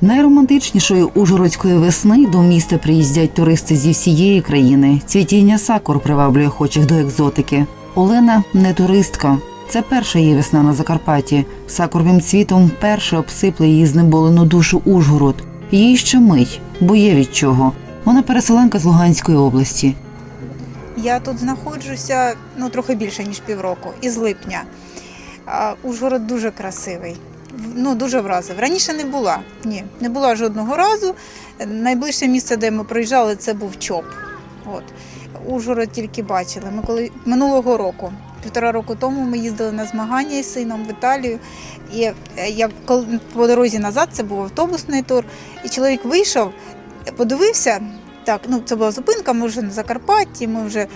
найромантичнішої ужгородської весни до міста приїздять туристи зі всієї країни. Цвітіння сакур приваблює охочих до екзотики. Олена не туристка. Це перша її весна на Закарпатті. Сакурвим цвітом перше обсипле її знеболену душу Ужгород. Їй ще мить, бо є від чого. Вона переселенка з Луганської області. Я тут знаходжуся ну, трохи більше, ніж півроку, із липня. Ужгород дуже красивий. Ну, дуже вразив. Раніше не була. Ні, не була жодного разу. Найближче місце, де ми проїжджали, це був ЧОП. От. Ужгород тільки бачили. Ми коли минулого року, півтора року тому, ми їздили на змагання із сином в Італію. І е, я коли по дорозі назад це був автобусний тур, і чоловік вийшов, подивився. Так, ну це була зупинка, ми вже на Закарпатті, ми вже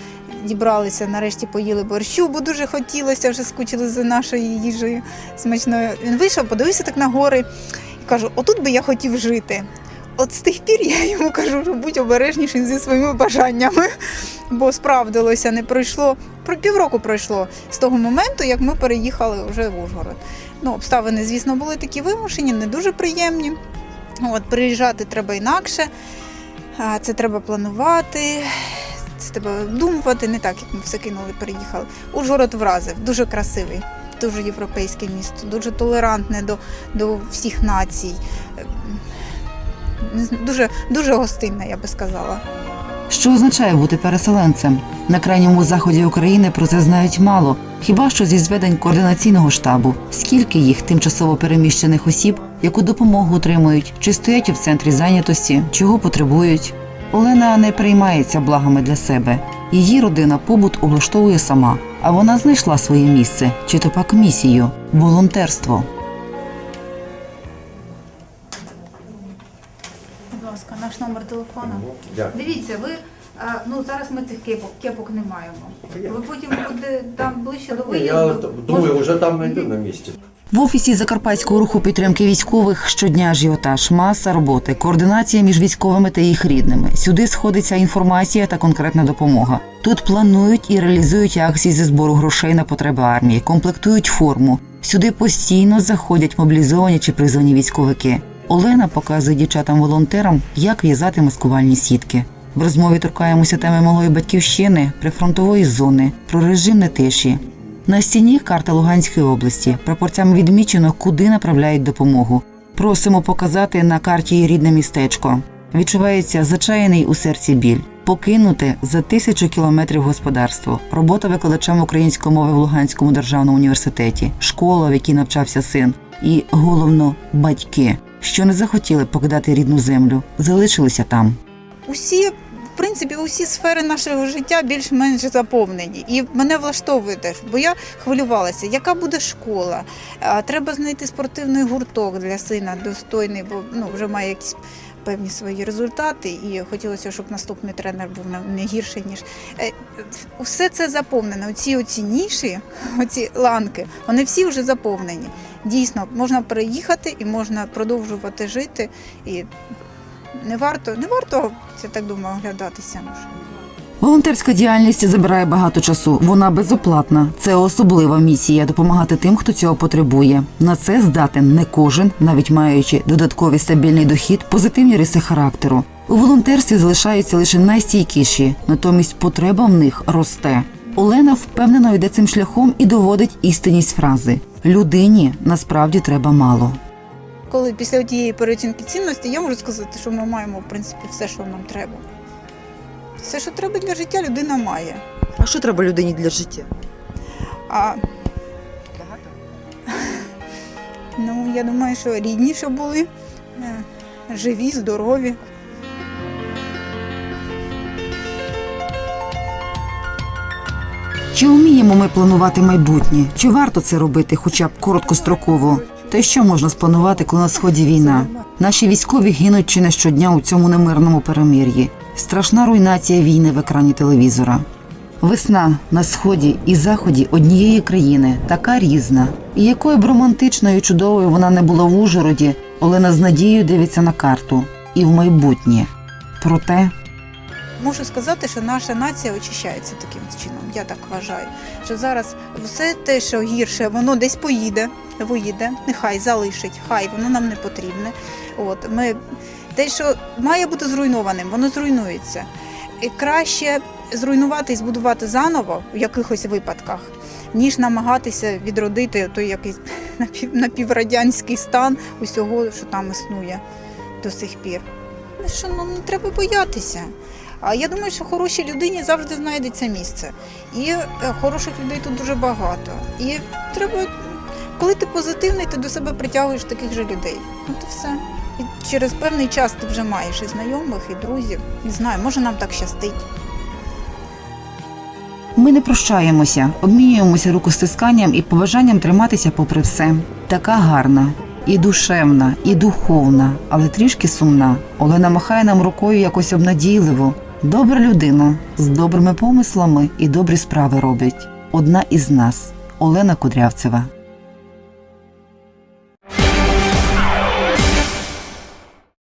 дібралися, нарешті поїли борщу, бо дуже хотілося, вже скучили за нашою їжею смачною. Він вийшов, подивився так на гори і кажу: отут би я хотів жити. От з тих пір я йому кажу, що будь обережнішим зі своїми бажаннями, бо справдилося, не пройшло. Про півроку пройшло з того моменту, як ми переїхали вже в Ужгород. Ну, обставини, звісно, були такі вимушені, не дуже приємні. От, приїжджати треба інакше. А, Це треба планувати, це треба думати, не так, як ми все кинули, переїхали. Ужгород вразив, дуже красивий, дуже європейське місто, дуже толерантне до, до всіх націй. Ем, Дуже, дуже гостинне, я би сказала. Що означає бути переселенцем? На крайньому заході України про це знають мало, хіба що зі зведень координаційного штабу. Скільки їх тимчасово переміщених осіб, яку допомогу отримують, чи стоять в центрі зайнятості, чого потребують? Олена не приймається благами для себе. Її родина побут облаштовує сама, а вона знайшла своє місце, чи то пак місію волонтерство. Будь ласка, наш номер телефону. Дякую. Дивіться, ви ну зараз ми цих кепок, кепок не маємо. Ви потім буде там ближче до Я т- думаю, вже там знайду на місці. В офісі Закарпатського руху підтримки військових щодня ажіотаж, маса роботи, координація між військовими та їх рідними. Сюди сходиться інформація та конкретна допомога. Тут планують і реалізують акції зі збору грошей на потреби армії, комплектують форму. Сюди постійно заходять мобілізовані чи призвані військовики. Олена показує дівчатам-волонтерам, як в'язати маскувальні сітки. В розмові торкаємося теми малої батьківщини, прифронтової зони, про режим нетиші. На стіні карта Луганської області. Прапорцями відмічено, куди направляють допомогу. Просимо показати на карті рідне містечко. Відчувається зачаяний у серці біль. Покинути за тисячу кілометрів господарство, робота викладачем української мови в Луганському державному університеті, школа, в якій навчався син, і головно батьки, що не захотіли покидати рідну землю, залишилися там. усі, в принципі, усі сфери нашого життя більш-менш заповнені. І мене влаштовує теж, бо я хвилювалася, яка буде школа. Треба знайти спортивний гурток для сина достойний, бо ну, вже має якісь. Певні свої результати, і хотілося, щоб наступний тренер був не- гірший, ніж Е, все це заповнено. Оці оці ніші, оці ланки, вони всі вже заповнені. Дійсно, можна переїхати і можна продовжувати жити. І не варто, не варто, я так думаю, оглядатися. Волонтерська діяльність забирає багато часу. Вона безоплатна. Це особлива місія допомагати тим, хто цього потребує. На це здатен не кожен, навіть маючи додатковий стабільний дохід, позитивні риси характеру. У волонтерстві залишаються лише найстійкіші, натомість потреба в них росте. Олена впевнено йде цим шляхом і доводить істинність фрази: людині насправді треба мало. Коли після тієї переоцінки цінності, я можу сказати, що ми маємо в принципі все, що нам треба. Все, що треба для життя, людина має. А що треба людині для життя? А ну я думаю, що рідні, щоб були е, живі, здорові. Чи вміємо ми планувати майбутнє? Чи варто це робити, хоча б короткостроково? Й що можна спланувати, коли на сході війна? Наші військові гинуть чи не щодня у цьому немирному перемир'ї. Страшна руйнація війни в екрані телевізора. Весна на сході і заході однієї країни така різна. І якою б романтичною і чудовою вона не була в Ужгороді, Олена з надією дивиться на карту і в майбутнє. Проте можу сказати, що наша нація очищається таким чином. Я так вважаю. Що зараз все те, що гірше, воно десь поїде, виїде, нехай залишить, хай воно нам не потрібне. От ми те, що має бути зруйнованим, воно зруйнується. І краще зруйнувати і збудувати заново в якихось випадках, ніж намагатися відродити той якийсь напіврадянський стан усього, що там існує до сих пір. Ну, Що ну не треба боятися. А я думаю, що хорошій людині завжди знайдеться місце. І е, хороших людей тут дуже багато. І треба, коли ти позитивний, ти до себе притягуєш таких же людей. От і все. І через певний час ти вже маєш і знайомих, і друзів. Не знаю, може нам так щастить. Ми не прощаємося, обмінюємося рукостисканням і побажанням триматися попри все. Така гарна, і душевна, і духовна, але трішки сумна. Олена махає нам рукою якось обнадійливо. Добра людина з добрими помислами і добрі справи робить. Одна із нас Олена Кудрявцева.